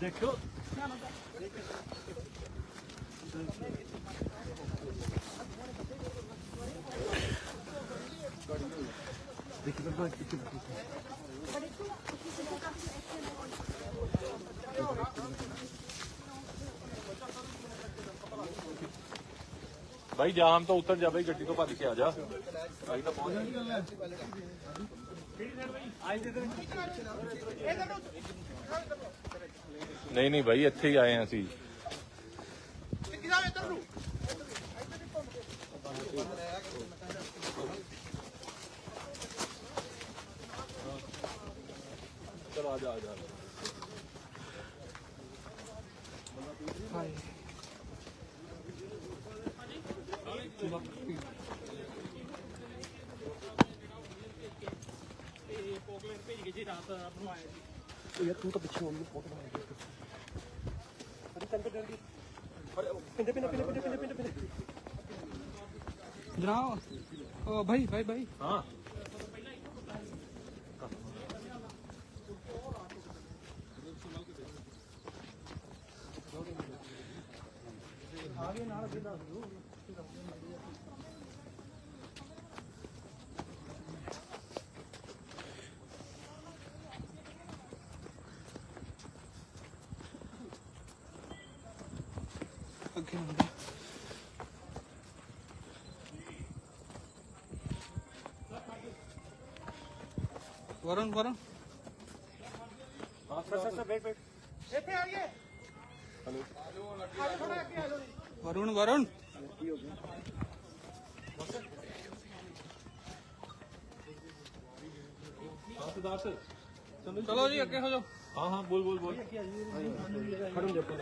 ਦੇਖੋ ਭਾਈ ਜਾਮ ਤੋਂ ਉੱਤਰ ਜਾ ਭਾਈ ਗੱਡੀ ਤੋਂ ਭੱਜ ਕੇ ਆ ਜਾ। ਭਾਈ ਤਾਂ ਪਹੁੰਚ ਨਹੀਂ ਨਹੀਂ ਭਾਈ ਇੱਥੇ ਹੀ ਆਏ ਹਾਂ ਅਸੀਂ। ਚਲ ਆ ਜਾ ਆ ਜਾ। ਯਾਰ ਤੂੰ ਤਾਂ ਪਿੱਛੇ ਹੋਣੀ ਫੋਟੋ ਬਣਾ ਦੇ ਅਰੇ ਕੰਨ ਤੇ ਡਰ ਪਿੰਡੇ ਪਿੰਡੇ ਪਿੰਡੇ ਪਿੰਡੇ ਪਿੰਡੇ ਪਿੰਡੇ ਪਿੰਡੇ ਜਨਾਬ ਓ ਭਾਈ ਭਾਈ ਭਾਈ ਹਾਂ ਅੱਗੇ ਹੁੰਦੇ ਵਰੁਣ ਵਰੁਣ ਹਾਂ sir sir sir wait wait Varun Varun ਹਾਂ ਸਿਧਾਰਥ ਚਲੋ ਜੀ ਅੱਗੇ ਹੋ ਹਾਂ ਬੋਲ ਬੋਲ ਬੋਲ। ਭੇਜਤੀ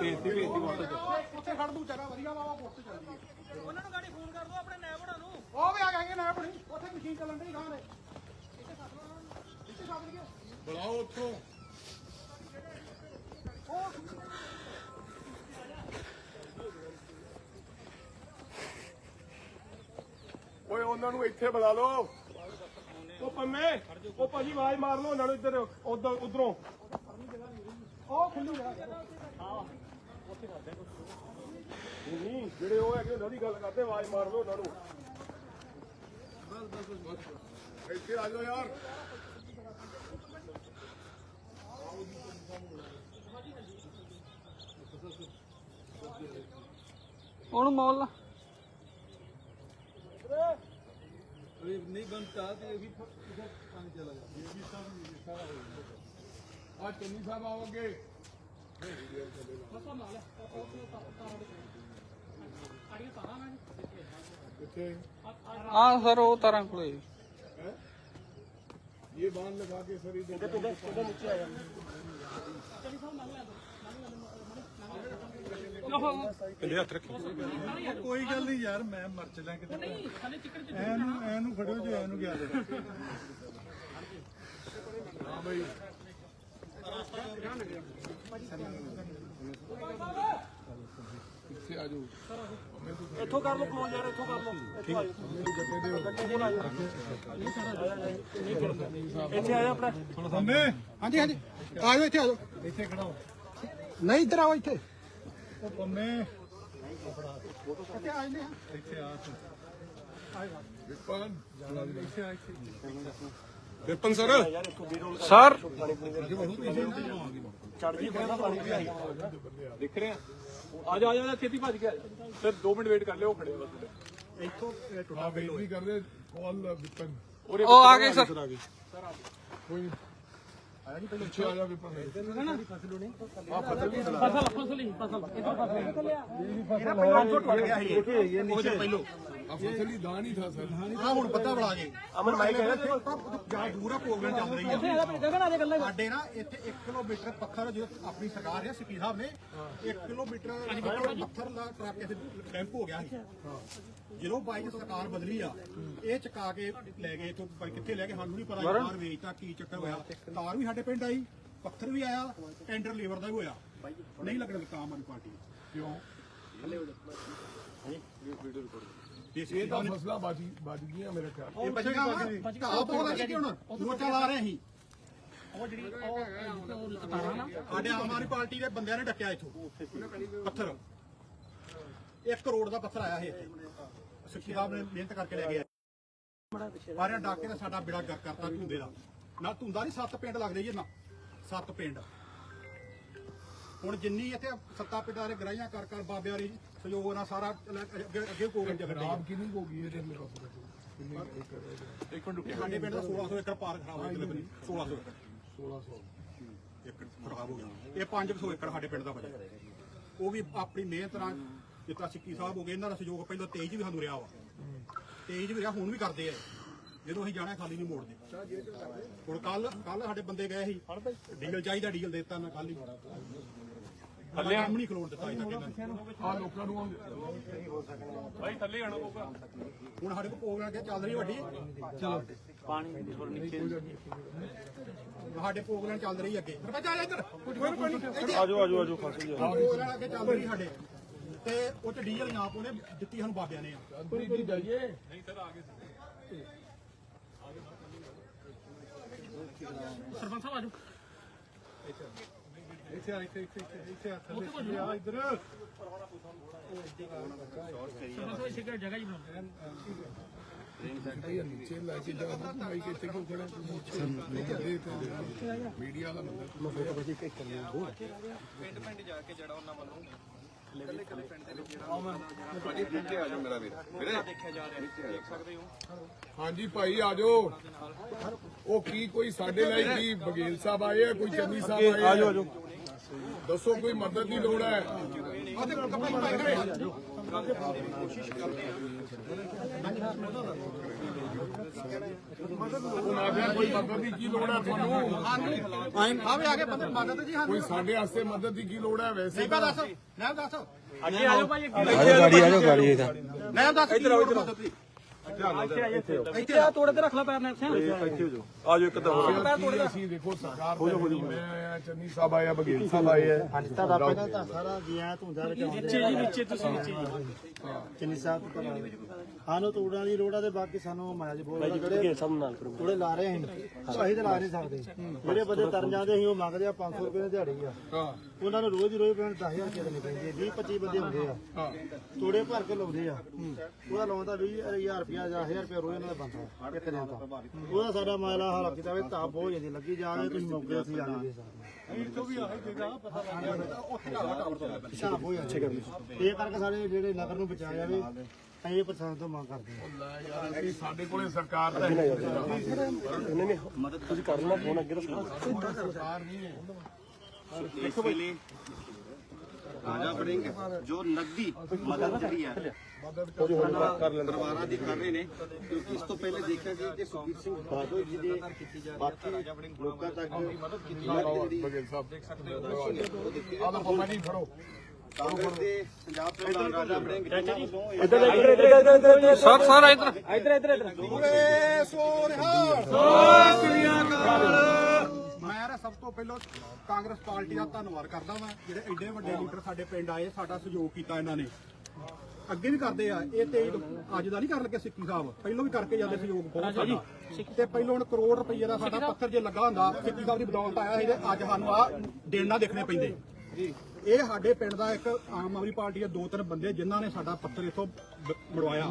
ਭੇਜਤੀ ਵਾਪਸ ਉੱਥੇ ਖੜ ਦੂ ਚਾਰਾ ਵਧੀਆ ਵਾਵਾ ਪੁੱਤ ਚੱਲਦੀ ਹੈ ਉਹਨਾਂ ਨੂੰ ਗਾੜੀ ਫੋਨ ਕਰ ਦਿਓ ਆਪਣੇ ਨੈਬੜਾ ਨੂੰ। ਉਹ ਵੀ ਆ ਗਏ ਨਾ ਆਪਣੀ ਉੱਥੇ ਮਸ਼ੀਨ ਚੱਲਣ ਦੀ ਗਾਂ ਨੇ ਇੱਥੇ ਸੱਦ ਲਓ ਉਹਨਾਂ ਨੂੰ। ਇੱਥੇ ਸੱਦ ਲਈਏ। ਬੁਲਾਓ ਉੱਥੋਂ। ਓਏ ਉਹਨਾਂ ਨੂੰ ਇੱਥੇ ਬੁਲਾ ਲਓ। ਉਹ ਪੰਮੇ ਉਹ ਭਾਜੀ ਆਵਾਜ਼ ਮਾਰ ਲਓ ਉਹਨਾਂ ਨੂੰ ਇੱਧਰ ਉਧਰ ਉਧਰੋਂ। ਉਹ ਖੁੱਲੀ ਜਗ੍ਹਾ ਨਹੀਂ ਜਿਹੜੇ ਉਹ ਹੈਗੇ ਉਹਨਾਂ ਦੀ ਗੱਲ ਕਰਦੇ ਆਵਾਜ਼ ਮਾਰ ਲਓ ਉਹਨਾਂ ਨੂੰ। ਇੱਥੇ ਆ ਜਾਓ ਯਾਰ। ਉਹਨੂੰ ਮੌਲ ਲਾ। ਆ ਚੰਨੀ ਸਾਹਿਬ ਆਓਗੇ। ਕਿੱਥੇ? ਆ ਸਰ ਉਹ ਤਾਰਾਂ ਕੋਲੇ। ਇਹ ਬਾਣ ਲਗਾ ਕੇ ਸਰੀ ਦੇ ਪਿੰਡੇ ਹੱਥ ਰੱਖੀ। ਕੋਈ ਗੱਲ ਨਹੀਂ ਯਾਰ ਮੈਂ ਮਰ ਚਲਾਂ ਕਿਤੇ ਐਨੂੰ ਐਨੂੰ ਫੜਿਓ ਜੋ ਐਨੂੰ ਗਿਆ ਦੇ। ਹਾਂ ਬਈ। ਇੱਥੇ ਆ ਜਾਓ। ਕਰ ਲਓ ਕਲੋਜ਼ ਯਾਰ ਇੱਥੋਂ ਕਰ ਲਓ। ਇੱਥੋਂ ਆ ਜਾਓ। ਇੱਥੇ ਆ ਜਾ ਆਪਣਾ। ਹਮੇ ਹਾਂਜੀ ਹਾਂਜੀ। ਆ ਜਾਓ ਇੱਥੇ ਆ ਜਾਓ। ਇੱਥੇ ਖੜਾਓ ਨਹੀਂ ਇੱਧਰ ਆਓ ਇੱਥੇ। ਉਹ ਪੰਮੇ ਇੱਥੇ ਆ ਜਾਂਦੇ ਆ। ਇੱਥੇ ਆ ਤੂੰ। ਵਿਪਨ। ਇੱਥੇ ਆ ਇੱਥੇ। ਵਿਪਨ ਸਰ। ਸਰ। ਦਿਖ ਰਹੇ। ਆ ਆ ਜਾ ਆ ਜਾ ਛੇਤੀ ਭੱਜ ਕੇ ਆ ਜਾ। ਸਰ 2 ਮਿੰਟ ਵੇਟ ਕਰ ਲਿਓ ਖੜੇ ਬਸ। ਇੱਥੋਂ ਇਹ ਟੁੱਟਾ ਆ ਵੇਟ ਵੀ ਕਰਦੇ ਕਾਲ ਵਿਪਨ। ਉਹ ਆ ਗਏ ਸਰ। ਕੋਈ ਆਇਆ ਨਹੀਂ ਪਹਿਲੇ? ਪਿੱਛੇ ਆ ਜਾ ਵਿਪਨ। ਆ ਫਸਲ ਹੀ ਦਾਨ ਹੀ ਥਾ ਸਰ। ਆ ਹੁਣ ਪਤਾ ਬਣਾ ਗਏ ਅਮਨ ਮਾਈਕ ਹੈ ਜਾ ਦੂਰ ਆ ਪ੍ਰੋਗਰਾਮ ਚੱਲ ਰਹੀ ਆ। ਸਾਡੇ ਨਾ ਇੱਥੇ 1 ਕਿਲੋਮੀਟਰ ਪੱਥਰ ਜੋ ਆਪਣੀ ਸਰਕਾਰ ਹੈ ਸਿੱਪੀ ਸਾਹਿਬ ਨੇ। 1 ਕਿਲੋਮੀਟਰ ਪੱਥਰ ਦਾ ਟਰੱਕ ਇੱਥੇ ਡੈਂਪ ਹੋ ਗਿਆ ਸੀ। ਜਦੋਂ ਬਾਈ ਦੀ ਸਰਕਾਰ ਬਦਲੀ ਆ ਇਹ ਚਕਾ ਕੇ ਲੈ ਗਏ ਇੱਥੋਂ ਬਾਈ ਕਿੱਥੇ ਲੈ ਗਏ ਸਾਨੂੰ ਨਹੀਂ ਪਤਾ ਬਾਹਰ ਵੇਚਤਾ ਕੀ ਚੱਕਰ ਹੋਇਆ। ਤਾਰ ਵੀ ਸਾਡੇ ਪਿੰਡ ਆਈ ਪੱਥਰ ਵੀ ਆਇਆ ਟੈਂਡਰ ਲੇਬਰ ਦਾ ਵੀ ਹੋਇਆ। ਨਹੀਂ ਲੱਗਣ ਆਮ ਆਦਮੀ ਪਾਰਟੀ। ਕਿਉਂ? ਇਹ ਤਾਂ ਫਸਲਾਂ ਬਾਜੀ ਬਾਜੀ ਗਈਆਂ ਮੇਰੇ ਖਿਆਲ ਇਹ ਬਚੀਆਂ ਵਾ ਘਾਹ ਪੋਦਾ ਜੀ ਹੁਣ ਮੋਰਚਾ ਲਾ ਰਹੇ ਸੀ। ਉਹ ਜਿਹੜੀ ਉਹ ਤਾਰਾਂ ਨਾ। ਸਾਡੇ ਆਮ ਆਦਮੀ ਪਾਰਟੀ ਦੇ ਬੰਦਿਆਂ ਨੇ ਡੱਕਿਆ ਇੱਥੋਂ। ਪੱਥਰ। 1 ਕਰੋੜ ਦਾ ਪੱਥਰ ਆਇਆ ਇਹ ਸਿੱਖੀ ਸਾਹਿਬ ਨੇ ਮਿਹਨਤ ਕਰਕੇ ਲੈ ਗਿਆ। ਸਾਰਿਆਂ ਡਾਕੇ ਦਾ ਸਾਡਾ ਬਿੜਾ ਗਰ ਕਰਤਾ ਧੁੰਦੇ ਦਾ। ਨਾ ਧੁੰਦਾ ਨਹੀਂ ਸੱਤ ਪਿੰਡ ਲੱਗਦੇ ਜੀ ਨਾ ਸੱਤ ਪਿੰਡ। ਹੁਣ ਜਿੰਨੀ ਇੱਥੇ ਸੱਤਾ ਪਿੰਡਾਂ ਦੇ ਗਰਾਈਆਂ ਕਰ ਕਰ ਬਾਬਿਆਂ ਦੀ ਸਹਿਯੋਗ ਨਾਲ ਸਾਰਾ ਅੱਗੇ ਅੱਗੇ ਕੋਗਣ ਜਗੜ ਆਪ ਕਿੰਨੀ ਹੋ ਗਈ ਇਹਦੇ ਮੇਰੇ ਕੋਲ ਇੱਕ ਮਿੰਟ ਰੁਕਿਆ ਸਾਡੇ ਪਿੰਡ ਦਾ 1600 ਏਕੜ ਪਾਰ ਖਰਾਬ ਹੋ ਗਿਆ 1600 ਏਕੜ। 1600 ਏਕੜ ਖਰਾਬ ਹੋ ਗਿਆ। ਇਹ 500 ਏਕੜ ਸਾਡੇ ਪਿੰਡ ਦਾ ਬਚਿਆ ਉਹ ਵੀ ਆਪਣੀ ਮਿਹਨਤ ਨਾਲ ਜਿੱਤਾ ਸਿੱਕੀ ਸਾਹਿਬ ਹੋ ਗਏ ਇਹਨਾਂ ਦਾ ਸਹਿਯੋਗ ਪਹਿਲਾਂ ਤੇਜ ਵੀ ਸਾਨੂੰ ਰਿਹਾ ਵਾ। ਤੇਜ ਵੀ ਰਿਹਾ ਹੁਣ ਵੀ ਕਰਦੇ ਆ ਜਦੋਂ ਅਸੀਂ ਜਾਣਾ ਖਾਲੀ ਨਹੀਂ ਮੋੜਦੇ। ਹੁਣ ਕੱਲ ਕੱਲ ਸਾਡੇ ਬੰਦੇ ਗਏ ਸੀ। ਡੀਜ਼ਲ ਚਾਹੀਦਾ ਡੀਜ਼ਲ ਦੇ ਦਿੱਤਾ ਨਾ ਕੱਲ ਹੀ। ਥੱਲੇ ਆਮ ਨਹੀਂ ਖਲੋਣ ਦਿੱਤਾ ਅਜੇ ਤੱਕ ਇਹਨਾਂ ਨੇ। ਆ ਲੋਕਾਂ ਨੂੰ ਭਾਈ ਥੱਲੇ ਆਣਾ ਪਊਗਾ। ਹੁਣ ਸਾਡੇ ਕੋਲ ਪ੍ਰੋਗਰਾਮ ਕਿ ਚੱਲ ਰਹੀ ਵੱਡੀ? ਚਲੋ। ਸਾਡੇ ਪ੍ਰੋਗਰਾਮ ਚੱਲ ਰਹੀ ਅੱਗੇ। ਰੁਪਾ ਜਾ ਇੱਧਰ। ਆਜੋ ਆਜੋ ਆਜੋ ਫਸ ਗਿਆ ਪ੍ਰੋਗਰਾਮ ਅੱਗੇ ਚੱਲ ਰਹੀ ਸਾਡੇ। ਤੇ ਉਹ ਚ ਡੀਜ਼ਲ ਨਾ ਪਾਉਣੇ ਦਿੱਤੀ ਸਾਨੂੰ ਬਾਬਿਆਂ ਨੇ ਆ। ਦੀ ਜਾਈਏ। ਸਰਪੰਚ ਸਾਹਿਬ ਆਜੋ ਇੱਥੇ ਆ ਇੱਥੇ ਇੱਥੇ ਇੱਥੇ ਇੱਥੇ ਆ ਥੱਲੇ ਆ ਇੱਧਰ ਇੱਥੇ ਜੀ ਨੀਚੇ ਹਾਂਜੀ ਭਾਈ ਆਜੋ ਉਹ ਕੀ ਕੋਈ ਸਾਡੇ ਲਈ ਕੀ? ਬਗੇਲ ਸਾਹਿਬ ਆਏ ਆ ਕੋਈ ਚੰਨੀ ਸਾਹਿਬ ਆਏ ਆਜੋ ਆਜੋ ਦੱਸੋ ਕੋਈ ਮਦਦ ਦੀ ਲੋੜ ਹੈ? ਕੋਈ ਮਦਦ ਦੀ ਕੀ ਲੋੜ ਹੈ ਤੁਹਾਨੂੰ? ਆਵੇ ਆ ਕੇ ਬੰਦੇ ਮਦਦ ਜੀ ਕੋਈ ਸਾਡੇ ਵਾਸਤੇ ਮਦਦ ਦੀ ਕੀ ਲੋੜ ਹੈ ਵੈਸੇ? ਨਹੀਂ ਦੱਸ। ਨਾ ਦੱਸ। ਅੱਗੇ ਆਜੋ ਭਾਈ ਅੱਗੇ ਗਾੜੀ ਆਜੋ ਗਾੜੀ ਇਹਦਾ ਨਾ ਦੱਸ ਇੱਧਰ ਆਓ ਇੱਧਰ ਇੱਥੇ ਆ ਤੋੜੇ ਤੇ ਰੱਖ ਲੈ ਪੈਰ ਨੇ ਇੱਥੇ ਆਜੋ ਇੱਕ ਤਾਂ ਕੀ ਅਸੀਂ ਦੇਖੋ ਸਰਕਾਰ ਹੋ ਜਾ ਮੈਂ ਆਇਆ ਚੰਨੀ ਸਾਹਿਬ ਆਇਆ ਬਗੇਲ ਸਾਹਿਬ ਆਏ ਆ। ਹਾਂਜੀ ਤੁਹਾਡਾ ਪਹਿਲਾਂ ਤਾਂ ਸਾਰਾ ਗਿਆ ਧੁੰਦਾ ਵਿੱਚ ਆਉਂਦੇ ਨੀਚੇ ਜੀ ਨੀਚੇ ਤੁਸੀਂ ਨੀਚੇ ਜੀ। ਚੰਨੀ ਸਾਹਿਬ ਤੋਂ ਸਾਨੂੰ ਤੂੜਾਂ ਦੀ ਲੋੜ ਆ ਤੇ ਬਾਕੀ ਸਾਨੂੰ ਮਾਜ ਬੋਲ ਜਿਹੜੇ ਸਭ ਨਾਲ ਤੂੜੇ ਲਾ ਰਹੇ ਅਸੀਂ ਅਸੀਂ ਤਾਂ ਲਾ ਨਹੀਂ ਸਕਦੇ। ਜਿਹੜੇ ਬੰਦੇ ਤਰਨ ਜਾਂਦੇ ਅਸੀਂ ਉਹ ਮੰਗਦੇ ਆ 500 ਰੁਪਏ ਦੀ ਦਿਹਾੜੀ ਆ। ਹਾਂ। ਉਹਨਾਂ ਨੂੰ ਰੋਜ਼ ਹੀ ਰੋਜ਼ ਪੈਣ 10000 ਰੁਪਏ ਦੇਣੀ ਪੈਂਦੀ। ਹੈ 20 25 ਬੰਦੇ ਹੁੰਦੇ ਆ। ਹਾਂ। ਤੂੜੇ ਭਰ ਕੇ ਲਾਉਂਦੇ ਆ। ਉਹਦਾ ਲਾਉਂਦਾ 20000 ਰੁਪਿਆ ਜਾਂ 1000 ਰੁਪਏ ਰੋਜ਼ ਇਹਨਾਂ ਦਾ ਬਣਦਾ ਇੱਕ ਦਿਨ ਦਾ। ਉਹਦਾ ਸਾਡਾ ਮਾਇਲਾ ਹਾਲ ਕੀਤਾ ਵੇ ਤਾਂ ਬਹੁਤ ਜ਼ਿਆਦਾ ਲੱਗੀ ਜਾ ਕੇ ਤੁਸੀਂ ਮੌਕੇ ਉੱਥੇ ਜਾ ਕੇ ਵੀਰ ਤੋਂ ਵੀ ਆਹੇ ਜਗ੍ਹਾ ਪਤਾ ਲੱਗ ਗਿਆ ਉੱਥੇ ਢਾਵਾ ਟਾਵਰ ਤੋਂ ਪਿਛਾ ਬਹੁਤ ਅੱਛੇ ਕਰਦੇ ਇਹ ਕਰਕੇ ਸਾਡੇ ਜਿਹੜੇ ਨਗਰ ਨੂੰ ਬਚਾਇਆ ਜਾਵੇ ਇਹ ਪ੍ਰਸ਼ਾਸਨ ਤੋਂ ਮੰਗ ਕਰਦੇ ਹਾਂ। ਸਾਡੇ ਕੋਲੇ ਸਰਕਾਰ ਦਾ ਨਹੀਂ ਨਹੀਂ ਮਦਦ ਤੁਸੀਂ ਕਰ ਲਓ ਫੋਨ ਅੱਗੇ ਤੋਂ ਸਰਕਾਰ ਨਹੀਂ ਹੈ। ਦੇਖੋ ਬਈ ਰਾਜਾ ਬੜਿੰਗ ਜੋ ਨਕਦੀ ਮਦਦ ਜਿਹੜੀ ਹੈ ਪਰਿਵਾਰਾਂ ਦੀ ਕਰ ਰਹੇ ਨੇ ਕਿਉਂਕਿ ਇਸ ਤੋਂ ਪਹਿਲੇ ਦੇਖਿਆ ਗਿਆ ਕਿ ਸੁਖਬੀਰ ਸਿੰਘ ਬਾਦਲ ਜੀ ਦੇ ਬਾਕੀ ਲੋਕਾਂ ਤੱਕ ਮਦਦ ਕੀਤੀ ਜਾ ਰਹੀ ਹੈ। ਸਾਹਿਬ ਦੇਖ ਸਕਦੇ ਹੋ ਆਹ ਫੋਨ ਨਹੀਂ ਫੜੋ। ਕਾਂਗਰਸ ਦੇ ਪੰਜਾਬ ਪ੍ਰਧਾਨ ਰਾਜਾ ਬੜਿੰਗ ਇਧਰ ਇਧਰ ਇਧਰ ਇਧਰ ਸਭ ਸਾਰਾ ਇਧਰ। ਇਧਰ ਇਧਰ ਇਧਰ। ਸੋ ਰਿਹਾ ਸੋ ਸ੍ਰੀ ਅਕਾਲ। ਮੈਂ ਨਾ ਸਭ ਤੋਂ ਪਹਿਲਾਂ ਕਾਂਗਰਸ ਪਾਰਟੀ ਦਾ ਧੰਨਵਾਦ ਕਰਦਾ ਵਾਂ। ਜਿਹੜੇ ਐਡੇ ਵੱਡੇ ਲੀਡਰ ਸਾਡੇ ਪਿੰਡ ਆਏ ਸਾਡਾ ਸਹਿਯੋਗ ਕੀਤਾ ਇਹਨਾਂ ਨੇ। ਅੱਗੇ ਵੀ ਕਰਦੇ ਆ ਇਹ ਤੇ ਅੱਜ ਦਾ ਨਹੀਂ ਕਰਨ ਲੱਗੇ ਸਿੱਕੀ ਸਾਹਿਬ। ਪਹਿਲਾਂ ਵੀ ਕਰਕੇ ਜਾਂਦੇ ਸਹਿਯੋਗ ਬਹੁਤ ਸਾਡਾ ਤੇ ਪਹਿਲਾਂ ਹੁਣ ਕਰੋੜ ਰੁਪਏ ਦਾ ਸਾਡਾ ਪੱਥਰ ਜੇ ਲੱਗਾ ਹੁੰਦਾ ਸਿੱਕੀ ਸਾਹਿਬ ਦੀ ਬਦੌਲਤ ਆਇਆ ਸੀ ਤੇ ਅੱਜ ਸਾਨੂੰ ਆ ਦਿਨ ਨਾ ਦੇਖਣੇ ਪੈਂਦੇ। ਇਹ ਸਾਡੇ ਪਿੰਡ ਦਾ ਇੱਕ ਆਮ ਆਦਮੀ ਪਾਰਟੀ ਦੇ ਦੋ ਤਿੰਨ ਬੰਦੇ ਜਿਨ੍ਹਾਂ ਨੇ ਸਾਡਾ ਪੱਥਰ ਇਥੋਂ ਮੜਵਾਇਆ।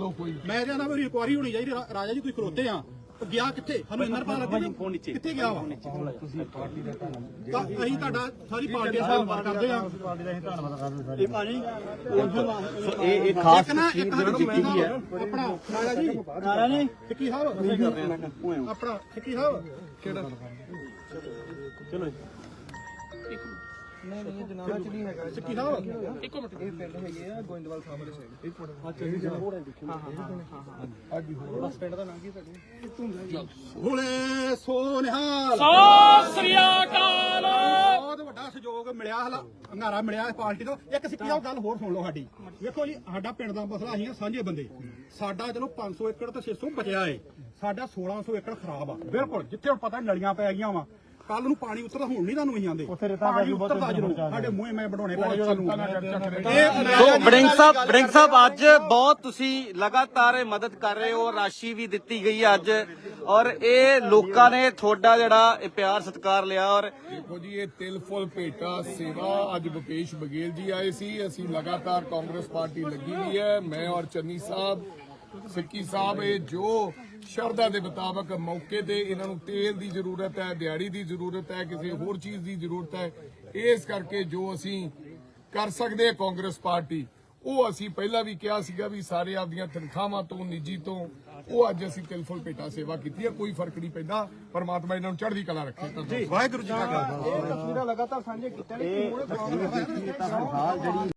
ਮੈਂ ਕਹਿੰਦਾ ਵੀ ਰਿਕੁਆਰੀ ਹੋਣੀ ਚਾਹੀਦੀ ਰਾਜਾ ਜੀ ਤੁਸੀਂ ਖਲੋਤੇ ਆ। ਗਿਆ ਕਿੱਥੇ? ਸਾਨੂੰ ਇੰਨਾ ਪਤਾ ਵੀ ਕਿੱਥੇ ਗਿਆ ਵਾ? ਤਾਂ ਅਸੀਂ ਤੁਹਾਡਾ ਸਾਰੀ ਪਾਰਟੀ ਦਾ ਧੰਨਵਾਦ ਕਰਦੇ ਆ ਪਾਰਟੀ ਦਾ ਅਸੀਂ ਧੰਨਵਾਦ ਕਰਦੇ ਹਾਂ ਇਹ ਭਾਜੀ ਇਹ ਇਹ ਖਾਸ ਇੱਕ ਨਾ ਇੱਕ ਹੈ। ਆਪਣਾ ਰਾਜਾ ਜੀ। ਰਾਜਾ ਜੀ। ਸਿੱਕੀ ਸਾਹਿਬ। ਆਪਣਾ ਸਿੱਕੀ ਸਾਹਿਬ। ਕਿਹੜਾ? ਚਲੋ ਨਹੀਂ ਨਹੀਂ ਜਨਾਬ ਚ ਨਹੀਂ ਹੈਗਾ। ਸਿੱਕੀ ਸਾਹਿਬ ਇੱਕੋ ਮਿੰਟ। ਹੁਲੇ ਸੋਨਿਹਾਲ। ਸਤਿ ਸ੍ਰੀ ਅਕਾਲ। ਬਹੁਤ ਵੱਡਾ ਸਹਿਯੋਗ ਮਿਲਿਆ ਹਲਾ ਹੰਗਾਰਾ ਮਿਲਿਆ ਇਸ ਪਾਰਟੀ ਤੋਂ। ਇੱਕ ਸਿੱਕੀ ਸਾਹਿਬ ਗੱਲ ਹੋਰ ਸੁਣ ਲਓ ਸਾਡੀ। ਵੇਖੋ ਜੀ ਸਾਡਾ ਪਿੰਡ ਦਾ ਮਸਲਾ ਅਸੀਂ ਸਾਂਝੇ ਬੰਦੇ। ਸਾਡਾ ਚਲੋ 500 ਏਕੜ ਤੇ 600 ਬਚਿਆ ਏ। ਸਾਡਾ 1600 ਏਕੜ ਖਰਾਬ ਆ। ਬਿਲਕੁਲ ਜਿੱਥੇ ਹੁਣ ਪਤਾ ਨਲੀਆਂ ਪੈ ਗਈਆਂ ਵਾ ਕੱਲ ਨੂੰ ਪਾਣੀ ਉਤਰਦਾ ਹੁਣ ਨਹੀਂ ਤੁਹਾਨੂੰ ਆਂਦੇ ਪਾਣੀ ਉਤਰਦਾ ਜਦੋਂ ਸਾਡੇ ਮੂੰਹ ਮੈਂ ਬਣਾਉਣੇ ਪੈਣੇ ਸਾਨੂੰ। ਸੋ ਵੜਿੰਗ ਸਾਹਿਬ ਵੜਿੰਗ ਸਾਹਿਬ ਅੱਜ ਬਹੁਤ ਤੁਸੀਂ ਲਗਾਤਾਰ ਮਦਦ ਕਰ ਰਹੇ ਹੋ ਰਾਸ਼ੀ ਵੀ ਦਿੱਤੀ ਗਈ ਹੈ ਅੱਜ। ਔਰ ਇਹ ਲੋਕਾਂ ਨੇ ਤੁਹਾਡਾ ਜਿਹੜਾ ਇਹ ਪਿਆਰ ਸਤਿਕਾਰ ਲਿਆ ਔਰ ਦੇਖੋ ਜੀ ਇਹ ਤਿਲ ਫੁੱਲ ਭੇਟਾ ਸੇਵਾ ਅੱਜ ਭੁਪੇਸ਼ ਬਗੇਲ ਜੀ ਆਏ ਸੀ। ਅਸੀਂ ਲਗਾਤਾਰ ਕਾਂਗਰਸ ਪਾਰਟੀ ਲੱਗੀ ਹੋਈ ਹੈ। ਮੈਂ ਔਰ ਚੰਨੀ ਸਾਹਿਬ ਸਿੱਕੀ ਸਾਹਿਬ ਇਹ ਜੋ ਸ਼ਰਧਾ ਦੇ ਮੁਤਾਬਕ ਮੌਕੇ ਤੇ ਇਹਨਾਂ ਨੂੰ ਤੇਲ ਦੀ ਜ਼ਰੂਰਤ ਹੈ ਦਿਹਾੜੀ ਦੀ ਜ਼ਰੂਰਤ ਹੈ ਕਿਸੇ ਹੋਰ ਚੀਜ਼ ਦੀ ਜ਼ਰੂਰਤ ਹੈ ਇਸ ਕਰਕੇ ਜੋ ਅਸੀਂ ਕਰ ਸਕਦੇ ਹਾਂ ਕਾਂਗਰਸ ਪਾਰਟੀ ਉਹ ਅਸੀਂ ਪਹਿਲਾਂ ਵੀ ਕਿਹਾ ਸੀਗਾ ਵੀ ਸਾਰੇ ਆਪਦੀਆਂ ਤਨਖਾਹਾਂ ਤੋਂ ਨਿੱਜੀ ਤੋਂ ਉਹ ਅੱਜ ਅਸੀਂ ਤਿਲ ਫੁੱਲ ਭੇਟਾ ਸੇਵਾ ਕੀਤੀ ਹੈ ਕੋਈ ਫ਼ਰਕ ਨਹੀਂ ਪੈਂਦਾ ਪਰਮਾਤਮਾ ਇਹਨਾਂ ਨੂੰ ਚੜ੍ਹਦੀ ਕਲਾ ਰੱਖੇ ਵਾਹਿਗੁਰੂ ਜੀ ਕਾ ਖਾਲਸਾ। ਇਹ ਤਸਵੀਰਾਂ ਲਗਾਤਾਰ ਸਾਂਝੇ ਕੀਤੀਆਂ ਨੇ ਕਿ ਮੂਹਰੇ